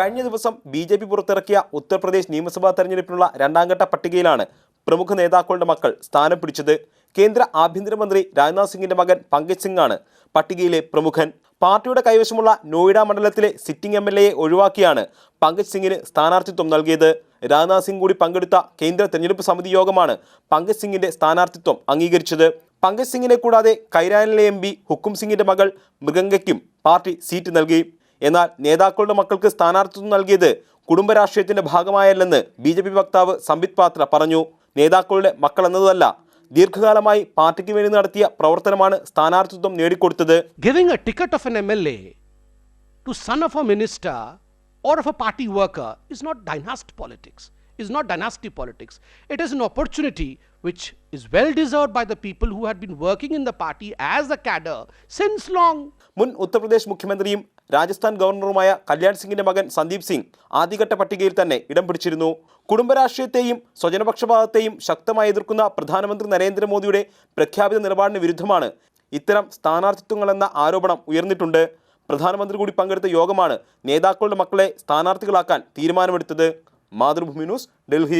കഴിഞ്ഞ ദിവസം B J P പുറത്തിറക്കിയ ഉത്തർപ്രദേശ് നിയമസഭാ തെരഞ്ഞെടുപ്പിനുള്ള രണ്ടാംഘട്ട പട്ടികയിലാണ് പ്രമുഖ നേതാക്കളുടെ മക്കൾ സ്ഥാനം പിടിച്ചത്. കേന്ദ്ര ആഭ്യന്തരമന്ത്രി രാജ്നാഥ് സിംഗിന്റെ മകൻ പങ്കജ് സിംഗ് ആണ് പട്ടികയിലെ പ്രമുഖൻ. പാർട്ടിയുടെ കൈവശമുള്ള നോയിഡ മണ്ഡലത്തിലെ സിറ്റിംഗ് എം എൽ എയെ ഒഴിവാക്കിയാണ് പങ്കജ് സിംഗിന് സ്ഥാനാർത്ഥിത്വം നൽകിയത്. രാജ്നാഥ് സിംഗ് കൂടി പങ്കെടുത്ത കേന്ദ്ര തെരഞ്ഞെടുപ്പ് സമിതി യോഗമാണ് പങ്കജ് സിംഗിന്റെ സ്ഥാനാർത്ഥിത്വം അംഗീകരിച്ചത്. പങ്കജ് സിംഗിനെ കൂടാതെ കൈരാനിലെ എം പി ഹുക്കും സിംഗിന്റെ മകൾ മൃഗംഗയ്ക്കും പാർട്ടി സീറ്റ് നൽകി. എന്നാൽ നേതാക്കളുടെ മക്കൾക്ക് സ്ഥാനാർത്ഥിത്വം നൽകിയത് കുടുംബരാഷ്ട്രീയത്തിന്റെ ഭാഗമായല്ലെന്ന് ബി ജെ പി വക്താവ് സംബിത് പാത്ര പറഞ്ഞു നേതാക്കളുടെ മക്കൾ എന്നതല്ല ദീർഘകാലമായി പാർട്ടിക്ക് വേണ്ടി നടത്തിയ പ്രവർത്തനമാണ് സ്ഥാനാർത്ഥിത്വം നേടിക്കൊടുത്തത് giving a ticket of an MLA to son of a minister or of a party worker is not dynasty politics, is not dynasty politics. It is an opportunity which is well deserved by the people who had been working in the party as a cadre since long. മുൻ ഉത്തർപ്രദേശ് മുഖ്യമന്ത്രിയും രാജസ്ഥാൻ ഗവർണറുമായ കല്യാൺ സിംഗിന്റെ മകൻ സന്ദീപ് സിംഗ് ആദ്യഘട്ട പട്ടികയിൽ തന്നെ ഇടം പിടിച്ചിരുന്നു. കുടുംബരാഷ്ട്രീയത്തെയും സ്വജനപക്ഷപാതത്തെയും ശക്തമായി എതിർക്കുന്ന പ്രധാനമന്ത്രി നരേന്ദ്രമോദിയുടെ പ്രഖ്യാപിത നിലപാടിന് വിരുദ്ധമാണ് ഇത്തരം സ്ഥാനാർത്ഥിത്വങ്ങളെന്ന ആരോപണം ഉയർന്നിട്ടുണ്ട്. പ്രധാനമന്ത്രി കൂടി പങ്കെടുത്ത യോഗമാണ് നേതാക്കളുടെ മക്കളെ സ്ഥാനാർത്ഥികളാക്കാൻ തീരുമാനമെടുത്തത്. മാതൃഭൂമി ന്യൂസ് ഡൽഹി.